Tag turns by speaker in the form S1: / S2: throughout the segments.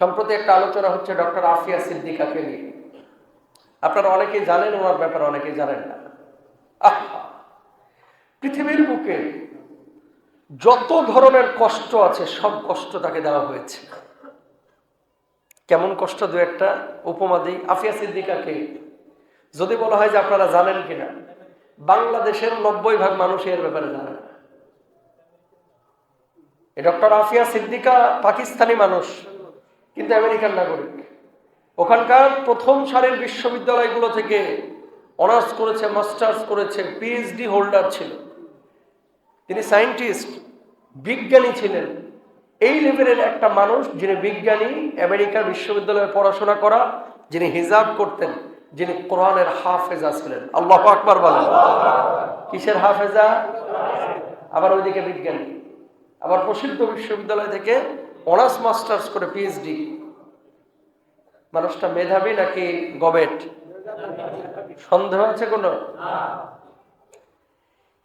S1: সম্প্রতি একটা আলোচনা হচ্ছে ডক্টর আফিয়া সিদ্দিকাকে নিয়ে। আপনারা অনেকেই জানেন, ওনার ব্যাপারে অনেকেই জানেন না! পৃথিবীর বুকে যত ধরনের কষ্ট আছে, সব কষ্ট তাকে দেওয়া হয়েছে। কেমন কষ্ট দু একটা? উপমা দিই। আফিয়া সিদ্দিকাকে যদি বলা হয় যে আপনারা জানেন কিনা, বাংলাদেশের নব্বই ভাগ মানুষ এর ব্যাপারে জানে না। এই ডক্টর আফিয়া সিদ্দিকা পাকিস্তানি মানুষ। কিন্তু আমেরিকান নাগরিক। ওখানকার প্রথম সারের বিশ্ববিদ্যালয়গুলো থেকে অনার্স করেছে, মাস্টার্স করেছে পিএইচডি হোল্ডার ছিল। তিনি সায়েন্টিস্ট, বিজ্ঞানী ছিলেন। এই লেভেলের একটা মানুষ যিনি বিজ্ঞানী আমেরিকার বিশ্ববিদ্যালয়ে পড়াশোনা করা, যিনি হিজাব করতেন, যিনি কোরআনের হাফেজা ছিলেন। আল্লাহ আকবার বলেন। কিসের হাফেজা? আবার ওইদিকে বিজ্ঞানী। আবার প্রসিদ্ধ বিশ্ববিদ্যালয় থেকে অনার্স মাস্টার্স করে পিএইচডি মানুষটা মেধাবী নাকি গবেট? সন্দেহ আছে কোনো?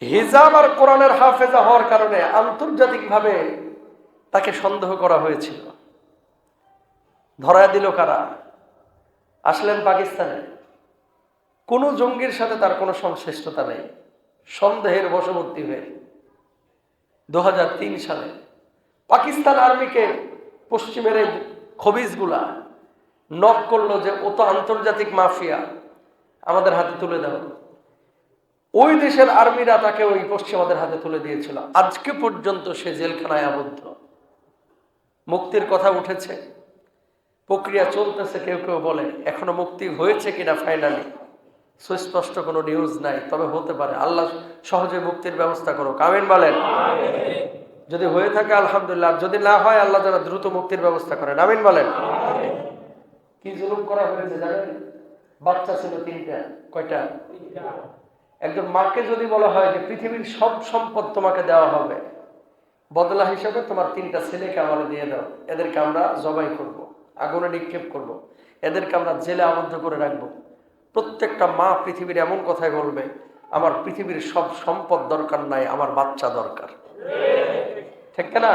S1: হিজাব আর কোরআনের হাফেজা হওয়ার কারণে আন্তর্জাতিকভাবে তাকে সন্দেহ করা হয়েছিল। ধরায় দিল কারা? আসলেন পাকিস্তানে। কোনো জঙ্গির সাথে তার কোনো সংশ্লিষ্টতা নেই। সন্দেহের বশবর্তী হয়ে। দু হাজার তিন সালে পাকিস্তান আর্মিকে পশ্চিমের খবিজগুলা নক করল যে, ও তো আন্তর্জাতিক মাফিয়া, আমাদের হাতে তুলে দাও। ওই দেশের আর্মিরা তাকে ওই পশ্চিমাদের হাতে তুলে দিয়েছিল। আজকে পর্যন্ত সে জেলখানায় আবদ্ধ। মুক্তির কথা উঠেছে। প্রক্রিয়া চলতেছে, কেউ কেউ বলে, এখনও মুক্তি হয়েছে কিনা ফাইনালি সুস্পষ্ট কোনো নিউজ নাই, তবে হতে পারে। আল্লাহ সহজে মুক্তির ব্যবস্থা করো কামিন বলেন। যদি হয়ে থাকে, আলহামদুলিল্লাহ। যদি না হয়, আল্লাহ যারা দ্রুত মুক্তির ব্যবস্থা করেন। আমিন বলেন। কি জুলুম করা হয়েছে জানেন? বাচ্চা ছিল তিনটা, কয়টা? একজন মাকে যদি বলা হয় যে, পৃথিবীর সব সম্পদ তোমাকে দেওয়া হবে, বদলা হিসেবে তোমার তিনটা ছেলেকে আমার দিয়ে দাও। এদেরকে আমরা জবাই করব। আগুনে নিক্ষেপ করব। এদেরকে আমরা জেলে আবদ্ধ করে রাখব। প্রত্যেকটা মা পৃথিবীর এমন কথাই বলবে, আমার পৃথিবীর সব সম্পদ দরকার নাই, আমার বাচ্চা দরকার। ঠিক না?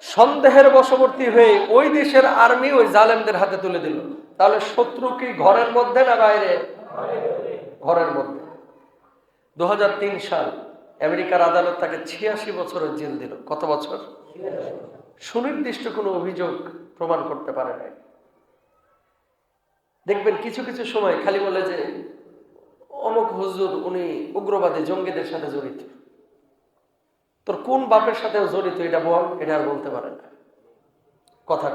S1: সন্দেহের বশবর্তী হয়ে ওই দেশের আর্মি ওই জালেমদের হাতে তুলে দিল। তাহলে শত্রু কি ঘরের মধ্যে না বাইরে? ঘরের মধ্যে। দু সাল আমেরিকার আদালত তাকে ছিয়াশি বছরের জেল দিল। কত বছর? সুনির্দিষ্ট কোনো অভিযোগ প্রমাণ করতে পারে নাই। দেখবেন কিছু কিছু সময় খালি বলে যে, অমুক হুজুর উনি উগ্রবাদী জঙ্গিদের সাথে জড়িত। তোর কোন বাপের সাথে জড়িত এটা বল, এটা আর বলতে পারে না। কথা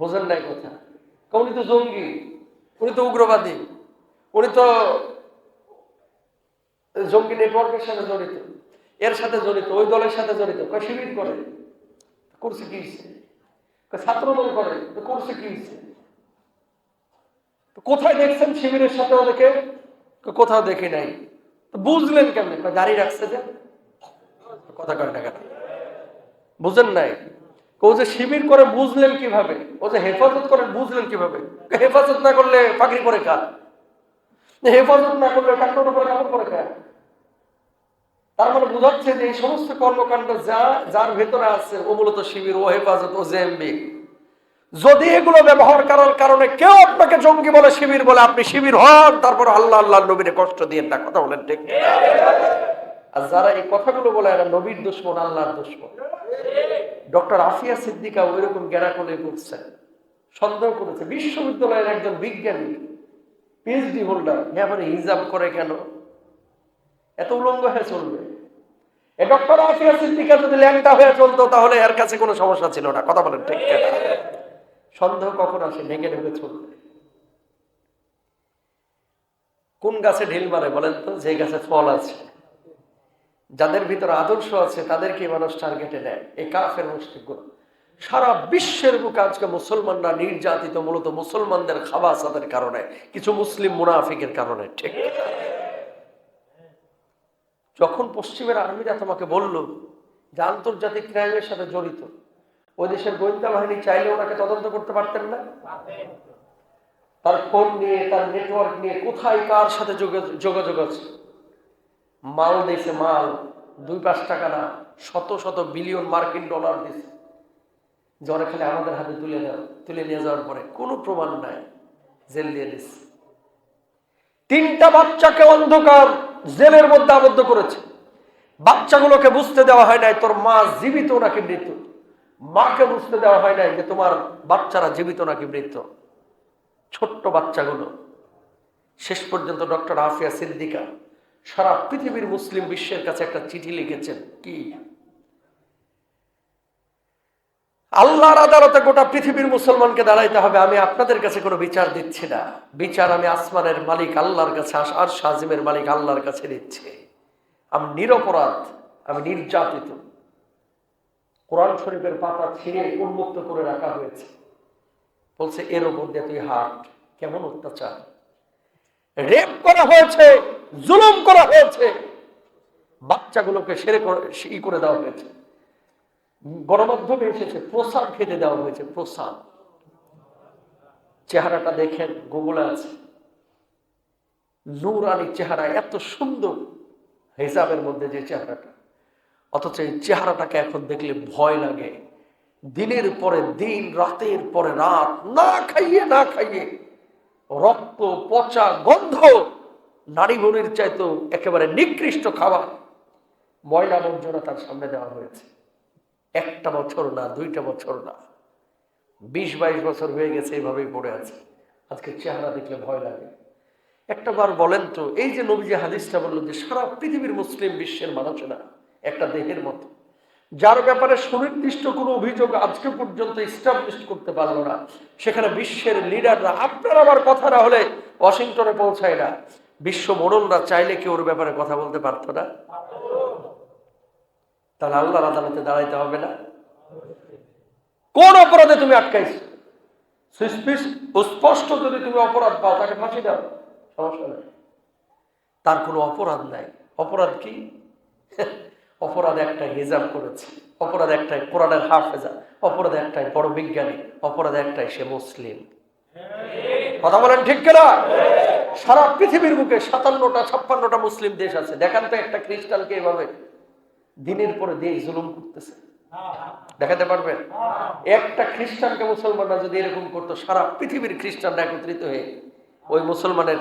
S1: বোঝেন নাই কথা। উনি তো জঙ্গি, উনি তো উগ্রবাদী, উনি তো জঙ্গি নেটওয়ার্কের সাথে জড়িত, এর সাথে জড়িত, ওই দলের সাথে জড়িত। শিবির করে, করছে কি হইছে? কয় ছাত্র দল করে করছে কি কোথায় দেখছেন শিবিরের সাথে ওদেরকে কোথাও দেখি নাই। বুঝলেন কেমনে? দাঁড়িয়ে রাখছে যে কথা কয় না কেন? বুঝেন নাই? ও যে শিবির করে বুঝলেন কীভাবে? ও যে হেফাজত করে বুঝলেন কীভাবে? হেফাজত না করলে করে? খা হেফাজত না করলে উপরে কাপড় খা তার মানে বোঝাচ্ছে যে এই সমস্ত কর্মকাণ্ড যা, যার ভেতরে আছে, ও মূলত শিবির, ও হেফাজত, ও জেএমবি যদি এগুলো ব্যবহার করার কারণে কেউ আপনাকে জঙ্গি বলে, শিবির বলে, আপনি শিবির হন, তারপর আল্লাহ আল্লাহ নবীরে কষ্ট দিয়ে না, কথা বলেন ঠিক আর যারা এই কথাগুলো বলে এরা নবীর দুশ্মন, আল্লাহর দুশ্মন। ডক্টর আফিয়া সিদ্দিকা ওই রকম গেরা করে করছেন সন্দেহ করেছে। বিশ্ববিদ্যালয়ের একজন বিজ্ঞানী পিএইচডি হোল্ডার এবারে হিজাব করে কেন? এত উলঙ্গ হয়ে চলবে। এ ডক্টর আফিয়া সিদ্দিকা যদি ল্যাংটা হয়ে চলতো, তাহলে এর কাছে কোনো সমস্যা ছিল না। কথা বলেন ঠিক সন্দেহ কখন আসে? ঢেকে ঢেকে চলবে। কোন গাছে ঢিল মারে বলেন তো? যে গাছে ফল আছে। যাদের ভিতরে আদর্শ আছে, তাদেরকে মানুষ টার্গেটে নেয়। এই কাফের মুসলিমগুলো সারা বিশ্বের বুকে আজকে মুসলমানরা নির্যাতিত, মূলত মুসলমানদের খাবাসাদের কারণে, কিছু মুসলিম মুনাফিকের কারণে, ঠিক। যখন পশ্চিমের আর্মিরা তোমাকে বলল যে আন্তর্জাতিক ক্রাইমের সাথে জড়িত, ওই দেশের গোয়েন্দা বাহিনী চাইলে ওনাকে তদন্ত করতে পারতেন না? তার ফোন নিয়ে, তার নেটওয়ার্ক নিয়ে কোথায় কার সাথে যোগা- যোগাযোগ আছে? মাল দিয়েছে মাল, দুই পাঁচ টাকা না, শত শত বিলিয়ন মার্কিন ডলার দিয়েছে ওরা খালি আমাদের হাতে তুলে দাও তুলে নিয়ে যাওয়ার পরে কোনো প্রমাণ নাই, জেল দিয়ে দিচ্ছে তিনটা বাচ্চাকে অন্ধকার জেলের মধ্যে আবদ্ধ করেছে। বাচ্চাগুলোকে বুঝতে দেওয়া হয় নাই, তোর মা জীবিত নাকি মৃত? মাকে বুঝতে দেওয়া হয় নাই যে তোমার বাচ্চারা জীবিত নাকি মৃত? ছোট্ট বাচ্চাগুলো। শেষ পর্যন্ত ডক্টর আফিয়া সিদ্দিকা সারা পৃথিবীর মুসলিম বিশ্বের কাছে একটা চিঠি লিখেছেন। কি? আল্লাহর আদালতে গোটা পৃথিবীর মুসলমানকে দাঁড়াইতে হবে, আমি আপনাদের কাছে কোনো বিচার দিচ্ছি না। বিচার আমি আসমানের মালিক আল্লাহর কাছে, আর সাজিমের মালিক আল্লাহর কাছে দিচ্ছি। আমি নিরপরাধ, আমি নির্যাতিত। কোরআন শরীফের পাতা ছিঁড়ে উন্মুক্ত করে রাখা হয়েছে। বলছে, এর ওপর দিয়ে তুই হাট, কেমন অত্যাচার। রেপ করা হয়েছে জুলুম করা হয়েছে। বাচ্চাগুলোকে সেরে ই করে দেওয়া হয়েছে। গণমাধ্যমে এসেছে, প্রসাদ খেতে দেওয়া হয়েছে, প্রসাদ। চেহারাটা দেখেন, গুগলে আছে। নুরানি চেহারা এত সুন্দর, হিসাবের মধ্যে যে চেহারাটা। অথচ এই চেহারাটাকে এখন দেখলে ভয় লাগে। দিনের পরে দিন, রাতের পরে রাত, না খাইয়ে না খাইয়ে, রক্ত, পচা গন্ধ নারী বনির চাইতো একেবারে নিকৃষ্ট খাবার ময়লা আবর্জনা তার সামনে দেওয়া হয়েছে। একটা বছর না, দুইটা বছর না। বিশ বাইশ বছর হয়ে গেছে এইভাবেই পড়ে আছে। আজকে চেহারা দেখলে ভয় লাগে। একটা বার বলেন তো, এই যে নবীজি হাদিসটা বলল যে সারা পৃথিবীর মুসলিম বিশ্বের মানুষেরা একটা দেহের মতো। যার ব্যাপারে সুনির্দিষ্ট কোনো অভিযোগ আজকে পর্যন্ত ইস্টাবলিশ করতে পারল না। সেখানে বিশ্বের লিডাররা আপনার আমার কথা না হলে ওয়াশিংটনে পৌঁছায় না। বিশ্ব চাইলে কি ওর ব্যাপারে কথা বলতে পারতো না। তাহলে আল্লাহর আদালতে দাঁড়াইতে হবে না। কোন অপরাধে তুমি আটকাইছো? স্পষ্ট যদি তুমি অপরাধ পাও, তাকে ফাঁসি দাও। সমস্যা নেই। তার কোনো অপরাধ নাই। অপরাধ কি? অপরাধ একটাই হিজাব করেছে। অপরাধ একটাই কোরআনের হাফেজা। অপরাধ একটাই বড় বিজ্ঞানী। অপরাধ একটাই সে মুসলিম। কথা বলেন ঠিক কিনা? সারা পৃথিবীর বুকে সাতান্নটা, ছাপ্পান্নটা মুসলিম দেশ আছে। দেখান তো একটা খ্রিস্টানকে এভাবে দিনের পরে দিন জুলুম করতেছে। দেখাতে পারবেন? একটা খ্রিস্টানকে মুসলমানরা যদি এরকম করতো, সারা পৃথিবীর খ্রিস্টানরা একত্রিত হয়ে ওই মুসলমানের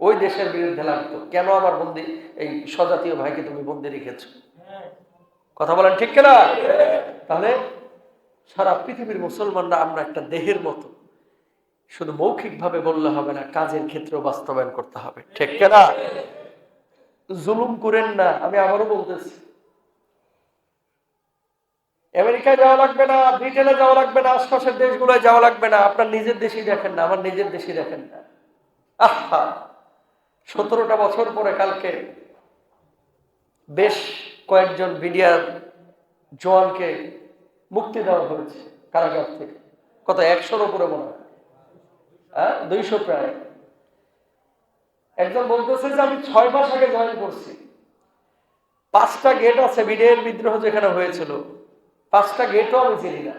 S1: ওই দেশের বিরুদ্ধে লাগতো। কেন আমার বন্দি, এই স্বজাতীয় ভাইকে তুমি বন্দি রেখেছ? কথা বলেন ঠিক কেনা? তাহলে সারা পৃথিবীর মুসলমানরা আমরা একটা দেহের মতো শুধু মৌখিকভাবে বললে হবে না, কাজের ক্ষেত্রেও বাস্তবায়ন করতে হবে। ঠিক কেনা? জুলুম করেন না, আমি আবারও বলতেছি। আমেরিকায় যাওয়া লাগবে না, ব্রিটেনে যাওয়া লাগবে না, আশপাশের দেশগুলোয় যাওয়া লাগবে না, আপনার নিজের দেশই দেখেন না, আমার নিজের দেশই দেখেন না। আহা! সতেরোটা বছর পরে কালকে বেশ কয়েকজন বিডিআর জওয়ানকে মুক্তি দেওয়া হয়েছে কারাগার থেকে। কত একশোর উপরে মনে হয়। হ্যাঁ? দুইশো প্রায়। একজন বলতেছে যে আমি ছয় মাস আগে জয়েন করছি। পাঁচটা গেট আছে বিদ্রোহ যেখানে হয়েছিল। পাঁচটা গেটও আমি চিনি না।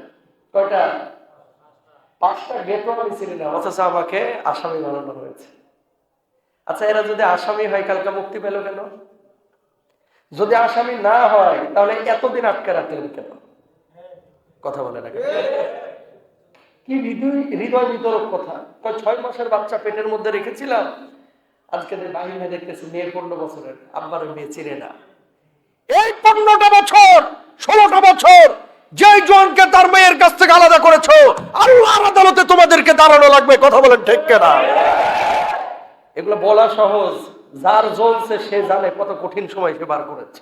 S1: কয়টা? পাঁচটা গেটও আমি চিনি না, অথচ আমাকে আসামি বানানো হয়েছে। আচ্ছা এরা যদি আসামি হয়, কালকে মুক্তি পেল কেন? যদি আসামি না হয়, তাহলে এতদিন আটকে রাখলেন কেন? কথা বলে না হৃদয় বিতরক কথা? ছয় মাসের বাচ্চা পেটের মধ্যে রেখেছিলাম। আজকে বাহিনী দেখতেছি, মেয়ে পনেরো বছরের। আব্বার মেয়ে চিনে না। এই পনেরোটা বছর, ষোলোটা বছর যে জনকে তার মেয়ের কাছ থেকে আলাদা করেছ, আল্লাহর আদালতে তোমাদেরকে দাঁড়ানো লাগবে, কথা বলেন ঠিক কেনা? এগুলো বলা সহজ। যার জ্বলছে, সে জানে কত কঠিন সময় সে বার করেছে।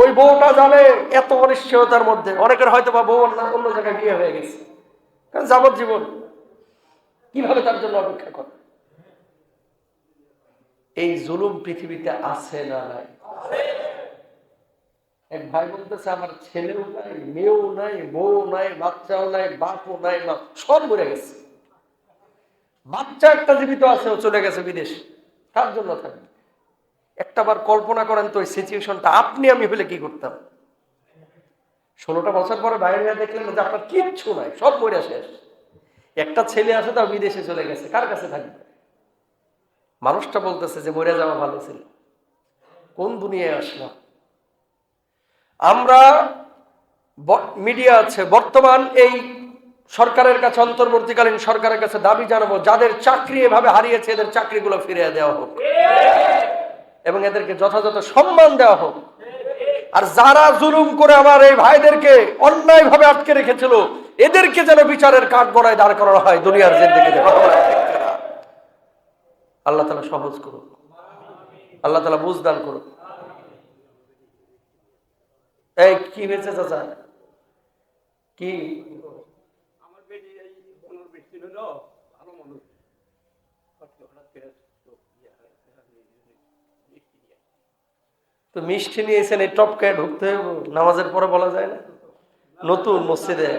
S1: ওই বউটা জানে এত অনিশ্চয়তার মধ্যে। অনেকের হয়তো বা বউ অন্য জায়গায় বিয়ে হয়ে গেছে। যাবজ্জীবন কীভাবে তার জন্য অপেক্ষা করে? এই জুলুম পৃথিবীতে আছে না নাই? এক ভাই বলতেছে, আমার ছেলেও নাই, মেয়েও নাই বউ নাই, বাচ্চাও নাই, বাপও নাই মা সব মরে গেছে। বাচ্চা একটা জীবিত আছে, ও চলে গেছে বিদেশ। তার জন্য থাকবে। একটা বার কল্পনা করেন তো ওই সিচুয়েশনটা আপনি আমি হলে কি করতাম? ষোলোটা বছর পরে বাইরে হয়ে দেখলেন যে আপনার কিচ্ছু নাই, সব মরে শেষ। একটা ছেলে আছে, তাও বিদেশে চলে গেছে। কার কাছে থাকবে? মানুষটা বলতেছে যে মরে যাওয়া ভালো ছিল। কোন দুনিয়ায় আসলাম? আমরা মিডিয়া আছে, বর্তমান এই সরকারের কাছে, অন্তর্বর্তীকালীন সরকারের কাছে দাবি জানাব, যাদের চাকরি এভাবে হারিয়েছে, এদের চাকরিগুলো ফিরিয়ে দেওয়া হোক। এবং এদেরকে যথাযথ সম্মান দেওয়া হোক। আর যারা জুলুম করে আমার এই ভাইদেরকে অন্যায়ভাবে আটকে রেখেছিল, এদেরকে যেন বিচারের কাঠ গড়ায় দাঁড় করানো হয় দুনিয়ার জিন্দিগিতে? আল্লাহ তালা সহজ করুক। আল্লাহ তালা বুঝদান করুক। এই, কি হয়েছে চাচা? কি?
S2: আমার বেটি এই পনেরো বিশ দিন হলো ভালো মানুষ হঠাৎ হঠাৎ করে চোখ ইয়ে হয়ে গেছে, আমি মিষ্টি নিয়ে আসি।
S1: তো মিষ্টি নিয়েছেন এই টপকায় ঢুকতে হবে নামাজের পরে বলা যায় না। নতুন মসজিদে।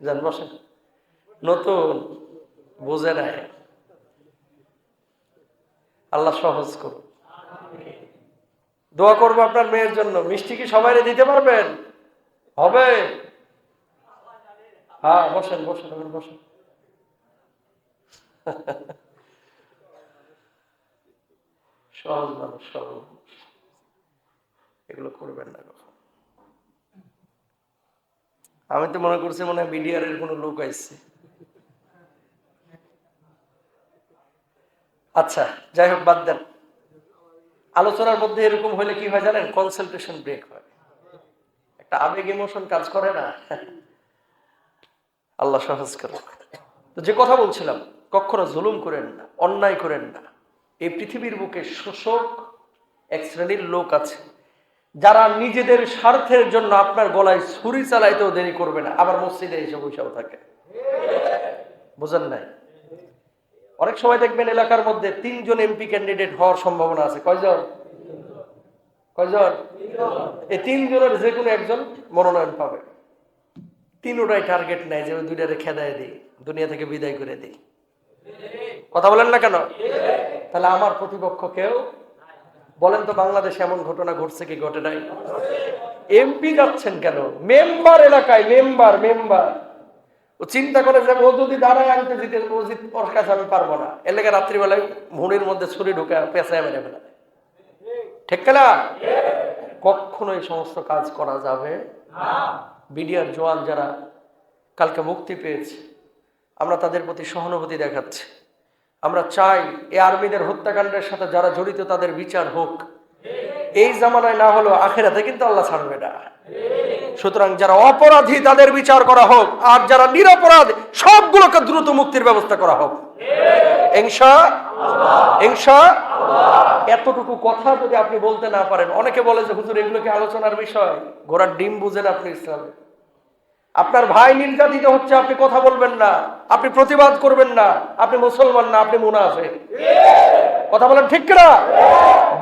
S1: যান, বসেন। নতুন বুঝে নাই আল্লাহ সহজ করুন। দোয়া করব আপনার মেয়ের জন্য। মিষ্টি কি সবাই দিতে পারবেন? হবে। হ্যাঁ বসেন বসেন বসেন। সহজ মানুষ সরল। এগুলো করবেন না কখন। আমি তো মনে করছি মনে হয় বিডিআর এর কোনো লোক আসছে আচ্ছা যাই হোক, বাদ দেন। আলোচনার মধ্যে এরকম হলে কি হয় জানেন? কনসেন্ট্রেশন ব্রেক হয়। একটা আবেগ ইমোশন কাজ করে না। আল্লাহ সহজ করুক তো যে কথা বলছিলাম, কখনো জুলুম করেন না, অন্যায় করেন না। এই পৃথিবীর বুকে শোষক এক শ্রেণির লোক আছে, যারা নিজেদের স্বার্থের জন্য আপনার গলায় ছুরি চালাইতেও দেরি করবে না, আবার মসজিদে এসে বসেও থাকে। বুঝেন নাই? অনেক সময় দেখবেন এলাকার মধ্যে তিনজন এমপি ক্যান্ডিডেট হওয়ার সম্ভাবনা আছে। কয়জন? কয়জন? এই তিনজনের যে কোনো একজন মনোনয়ন পাবে। তিনোটাই টার্গেট নেয় যে দুইটারে খেদায় দিই, দুনিয়া থেকে বিদায় করে দিই। কথা বলেন না কেন? তাহলে আমার প্রতিপক্ষ কেউ? বলেন তো বাংলাদেশে এমন ঘটনা ঘটছে কি ঘটে নাই? এমপি যাচ্ছেন কেন? মেম্বার এলাকায়, মেম্বার মেম্বার। ও চিন্তা করে যে ও যদি দাঁড়ায় আনতে দিতে জিত ওর কাছে আমি পারব না। এলাকা রাত্রিবেলায় মুড়ির মধ্যে ছুরি ঢুকে পেঁচায় মেরে ফেলা। ঠিক না কখনো এই সমস্ত কাজ করা যাবে? বিডিআর জওয়ান যারা কালকে মুক্তি পেয়েছে, আমরা তাদের প্রতি সহানুভূতি দেখাচ্ছি। আমরা চাই এ আর্মিদের হত্যাকাণ্ডের সাথে যারা জড়িত তাদের বিচার হোক। এই জামানায় না হলেও আখেরাতে কিন্তু আল্লাহ ছাড়বে না। সুতরাং যারা অপরাধী তাদের বিচার করা হোক, আর যারা নিরপরাধ, সবগুলোকে দ্রুত মুক্তির ব্যবস্থা করা হোক। এতটুকু কথা যদি আপনি বলতে না পারেন, অনেকে বলে যে, হুজুর, এগুলো কি আলোচনার বিষয়? ঘোড়ার ডিম বুঝেন আপনি ইসলামে। আপনার ভাই নির্যাতিত হচ্ছে, আপনি কথা বলবেন না, আপনি প্রতিবাদ করবেন না, আপনি মুসলমান না, আপনি মুনাফে কথা বলেন ঠিক না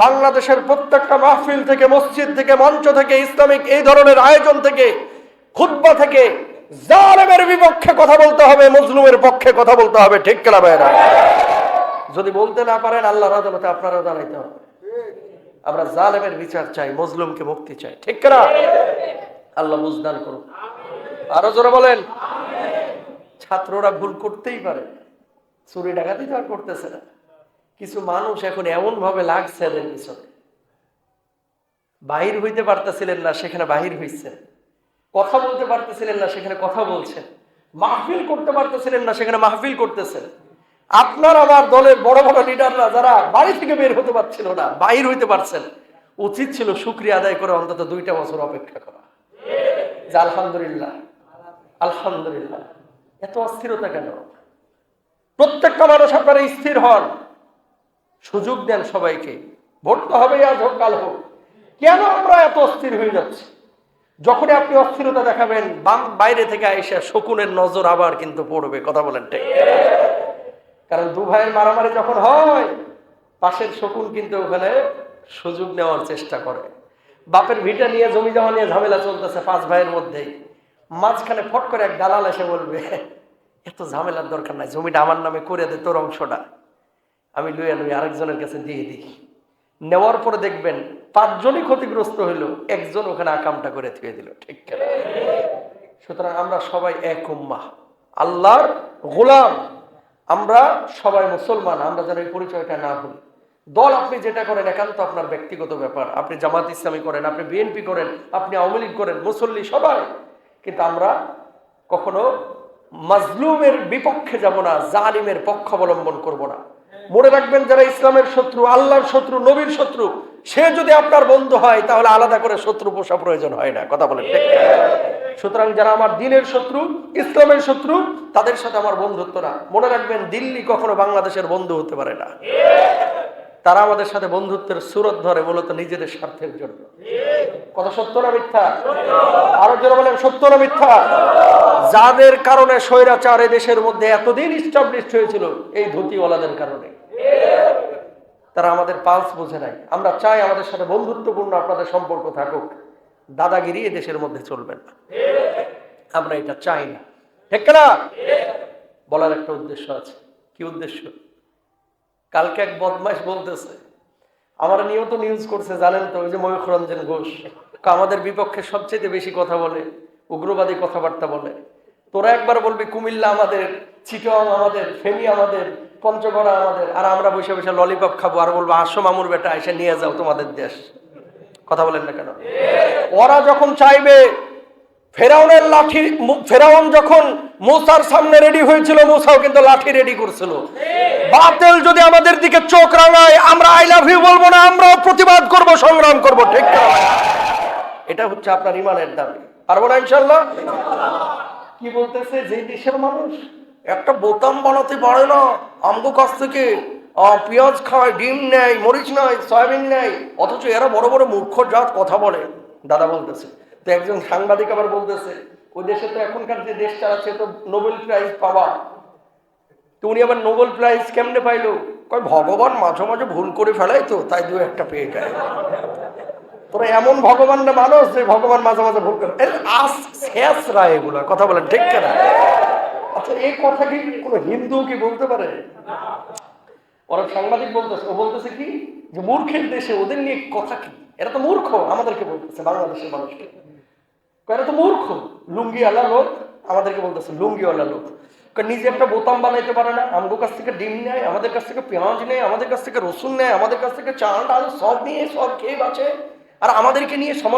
S1: বাংলাদেশের প্রত্যেকটা মাহফিল থেকে, মসজিদ থেকে, মঞ্চ থেকে, ইসলামিক এই ধরনের আয়োজন থেকে, খুতবা থেকে জালেমের বিপক্ষে কথা বলতে হবে, মজলুমের পক্ষে কথা বলতে হবে, ঠিক কিনা ভাইরা যদি বলতে না পারেন, আল্লাহর আদালতে আপনারাও জানাইতে হবে। আমরা জালেমের বিচার চাই, মজলুমকে মুক্তি চাই, ঠিক কিনা? আল্লাহ বুঝদান করুন আরও জোরে বলেন। ছাত্ররা ভুল করতেই পারে। চুরি ডাকাতি তো আর করতেছে না। কিছু মানুষ এখন এমন ভাবে লাগছে এদের পিছনে। বাহির হইতে পারতেছিলেন না, সেখানে বাহির হইছেন কথা বলতে পারতেছিলেন না, সেখানে কথা বলছেন মাহফিল করতে পারতেছিলেন না, সেখানে মাহফিল করতেছেন আপনার আমার দলের বড় বড় লিডাররা যারা বাড়ি থেকে বের হতে পারছিল না, বাহির হইতে পারছেন, উচিত ছিল শুক্রিয়া আদায় করে অন্তত দুইটা বছর অপেক্ষা করা। আলহামদুলিল্লাহ। আলহামদুলিল্লাহ। এত অস্থিরতা কেন? প্রত্যেকটা মানুষ আপনারা স্থির হন। সুযোগ দেন সবাইকে। ভোট তো আজ হোক, কাল হোক। কেন আমরা এত অস্থির হয়ে যাচ্ছি? যখনই আপনি অস্থিরতা দেখাবেন, বাম বাইরে থেকে আইসা শকুনের নজর আবার কিন্তু পড়বে, কথা বলেন ঠিক। কারণ দু ভাইয়ের মারামারি যখন হয়, পাশের শকুন কিন্তু ওখানে সুযোগ নেওয়ার চেষ্টা করে। বাপের ভিটা নিয়ে জমি জমা নিয়ে ঝামেলা চলতেছে পাঁচ ভাইয়ের মধ্যেই। মাঝখানে ফট করে এক দালাল এসে বলবে, এত ঝামেলার দরকার নাই, জমিটা আমার নামে করে দে, তোর অংশটা। আমি লুয়ে লুই আরেকজনের কাছে দিয়ে দিই। নেওয়ার পরে দেখবেন পাঁচজনই ক্ষতিগ্রস্ত হইল, একজন ওখানে আকামটা করে থুয়ে দিল, ঠিক সুতরাং আমরা সবাই এক উম্মাহ। আল্লাহর গোলাম। আমরা সবাই মুসলমান, আমরা যেন এই পরিচয়টা না ভুলি। দল আপনি যেটা করেন, একান্ত আপনার ব্যক্তিগত ব্যাপার। আপনি জামাত ইসলামী করেন, আপনি বিএনপি করেন, আপনি আওয়ামী লীগ করেন, মুসল্লি সবাই। কিন্তু আমরা কখনো মাজলুমের বিপক্ষে যাব না, জালিমের পক্ষ অবলম্বন করব না। মনে রাখবেন যারা ইসলামের শত্রু, আল্লাহর শত্রু, নবীর শত্রু, সে যদি আপনার বন্ধু হয়, তাহলে আলাদা করে শত্রু পোষা প্রয়োজন হয় না। কথা বলেন? সুতরাং যারা আমার দিনের শত্রু, ইসলামের শত্রু, তাদের সাথে আমার বন্ধুত্ব না। মনে রাখবেন দিল্লি কখনো বাংলাদেশের বন্ধু হতে পারে না। তারা আমাদের সাথে বন্ধুত্বের সুরত ধরে মূলত নিজেদের স্বার্থের জন্য। কত সত্য না মিথ্যা? আরও যারা বলেন, সত্য না মিথ্যা? যাদের কারণে স্বৈরাচার দেশের মধ্যে এতদিন স্টাবলিশড হয়েছিল, এই ধুতিওয়ালাদের কারণে। তারা আমাদের পালস বোঝে নাই। আমরা চাই আমাদের সাথে বন্ধুত্বপূর্ণ আপনাদের সম্পর্ক থাকুক। দাদাগিরি এ দেশের মধ্যে চলবেন না। আমরা এটা চাই না। ঠিক না বলার একটা উদ্দেশ্য আছে। কি উদ্দেশ্য? কালকে এক বদমাইশ বলতেছে, আমার নিয়ত নিউজ করছে, জানেন তো, ওই যে ময়ূখ রঞ্জন ঘোষ আমাদের বিপক্ষে সবচেয়ে বেশি কথা বলে, উগ্রবাদী কথাবার্তা বলে। তোরা একবার বলবি, কুমিল্লা আমাদের, চিটং আমাদের, ফেনী আমাদের, পঞ্চগড়া আমাদের, আর আমরা বসে বসে ললিপপ খাব, আর বলব, আসো মামুর বেটা, এসে নিয়ে যাও তোমাদের দেশ। কথা বলেন না কেন? ওরা যখন চাইবে ফেরাউনের লাঠি ফেরাউন যখন মুসার সামনে রেডি হয়েছিল মুসাও কিন্তু লাঠি রেডি করছিল। বাতিল যদি আমাদের দিকে চোখ রাঙায় আমরা আই লাভ ইউ বলব না আমরাও প্রতিবাদ করব সংগ্রাম করব ঠিক এটা হচ্ছে আপনার ইমানের দাবি। পারব না ইনশাল্লাহ কি বলতেছে যে দেশের মানুষ? একটা বোতাম বানাতে পারে না আমগো কাছ থেকে। পেঁয়াজ খায় ডিম নেয় মরিচ নেয় সয়াবিন নেয় অথচ এরা বড় বড় মূর্খ জাত কথা বলে। দাদা বলতেছে তো একজন সাংবাদিক আবার বলতেছে, ওই দেশে তো এখনকার যে দেশ চালাচ্ছে তো নোবেল প্রাইজ পাওয়া। তো উনি আবার নোবেল প্রাইজ কেমনে পাইলো? কয়, ভগবান মাঝে মাঝে ভুল করে ফেলাই তো তাই দু একটা পেয়ে যায়। তোরা এমন ভগবান না মানুষ যে ভগবান মাঝে মাঝে ভুল করে। আস, শেষ রায় এগুলো, কথা বলেন ঠিক কেনা? আচ্ছা এই কথা কি কোনো হিন্দু কি বলতে পারে? ওরা সাংবাদিক বলতেছে, ও বলতেছে কি, যে মূর্খের দেশে ওদের নিয়ে কথা কি? এরা তো মূর্খ, আমাদেরকে বলতেছে, বাংলাদেশের মানুষকে। এরা তো মূর্খ। লুঙ্গিওয়ালা লোক, আমাদেরকে বলতেছে, লুঙ্গিওয়ালা লোক। নিজে একটা বোতাম বানাইতে পারে না আমাদের কাছ থেকে ডিম নেয়, আমাদের কাছ থেকে পেঁয়াজ নেয়, আমাদের কাছ থেকে রসুন নেয়, আমাদের কাছ থেকে চাল, ডাল, সব নিয়ে, সব খেয়ে বাঁচে। আর আমাদেরকে নিয়ে সমাজ